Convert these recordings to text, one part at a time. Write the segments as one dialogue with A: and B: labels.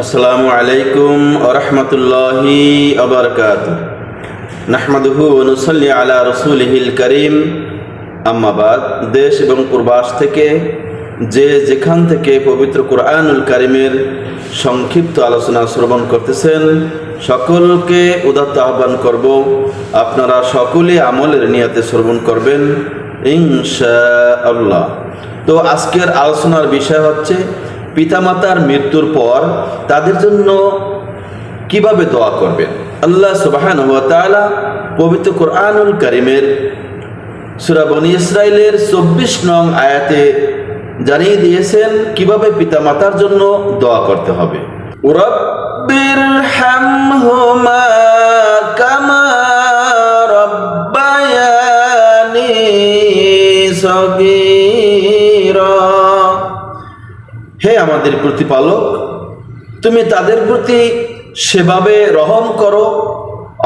A: আসসালামু আলাইকুম ওরহমতুল্লাহি আবরকাত নাহমাদুহু অনুসল্লি আলা রসুলহিল করিম। আম্মাবাদ দেশ এবং পূর্বাস থেকে যে যেখান থেকে পবিত্র কোরআনুল করিমের সংক্ষিপ্ত আলোচনা শ্রবণ করতেছেন, সকলকে উদাত্ত আহ্বান করব, আপনারা সকলে আমলের নিয়াতে শ্রবণ করবেন ইনশা আল্লাহ তো আজকের আলোচনার বিষয় হচ্ছে পিতামাতার মৃত্যুর পর তাদের জন্য কীভাবে দোয়া করবেন? আল্লাহ সুবাহান পবিত্র কোরআনুল করিমের সুরাবনী ইসরায়েলের চব্বিশ নং আয়াতে জানিয়ে দিয়েছেন, কীভাবে পিতামাতার জন্য দোয়া করতে হবে। রব্বির হামহুমা কামা রব্বায়ানি সগীরা। হে আমাদের প্রতিপালক, তুমি তাদের প্রতি সেভাবে রহম করো,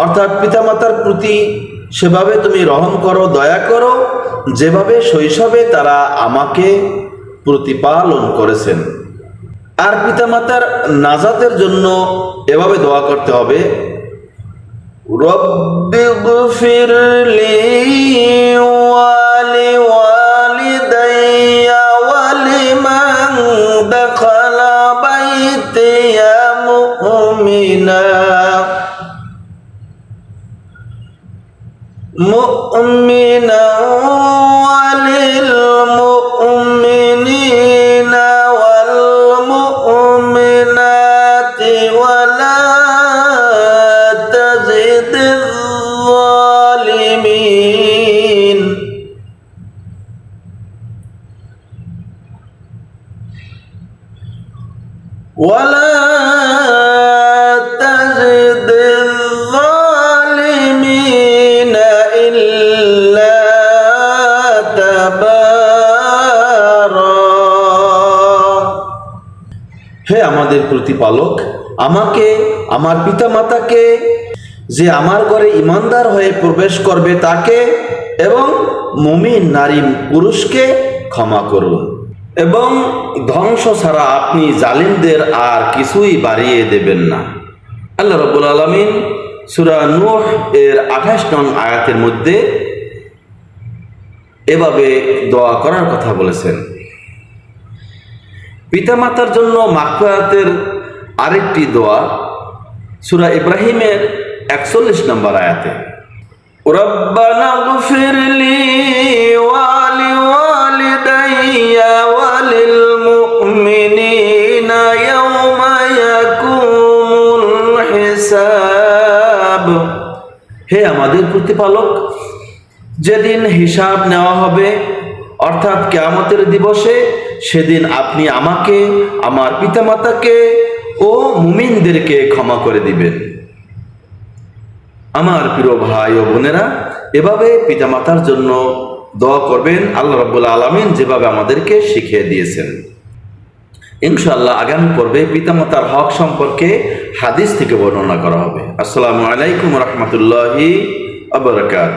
A: অর্থাৎ পিতামাতার প্রতি সেভাবে তুমি রহম করো, দয়া করো, যেভাবে শৈশবে তারা আমাকে প্রতিপালন করেছেন। আর পিতামাতার নাজাতের জন্য এভাবে দোয়া করতে হবে রব্বিগফির বাইতিয়া মুমিনা মুমিনা ওয়ালিল ولا تزد الظالمين إلا تبارا হে আমাদের প্রতিপালক আমাকে আমার পিতামাতাকে যে আমার ঘরে ইমানদার হয়ে প্রবেশ করবে তাকে এবং মুমিন নারী পুরুষকে ক্ষমা করুন এবং ধ্বংস ছাড়া আপনি জালিমদের আর কিছুই বাড়িয়ে দেবেন না। আল্লাহ রবুল আলমিন সুরা নুহ এর আঠাশ নং আয়াতের মধ্যে এভাবে দোয়া করার কথা বলেছেন। পিতামাতার জন্য মাকফায়াতের আরেকটি দোয়া সুরা ইব্রাহিমের একচল্লিশ নম্বর আয়াতে। গফিরলি লাগল হে আমাদের প্রতিপালক, যেদিন হিসাব নেওয়া হবে, অর্থাৎ কেয়ামতের দিবসে, সেদিন আপনি আমাকে, আমার পিতামাতাকে ও মুমিনদেরকে ক্ষমা করে দিবেন। আমার প্রিয় ভাই ও বোনেরা, এভাবে পিতামাতার জন্য দোয়া করবেন আল্লাহ রব্বুল আলমিন, যেভাবে আমাদেরকে শিখিয়ে দিয়েছেন। ইনশাল্লাহ আগামী পর্বে পিতামাতার হক সম্পর্কে হাদিস থেকে বর্ণনা করা হবে। আসসালামু আলাইকুম রহমতুল্লাহি আবরকাত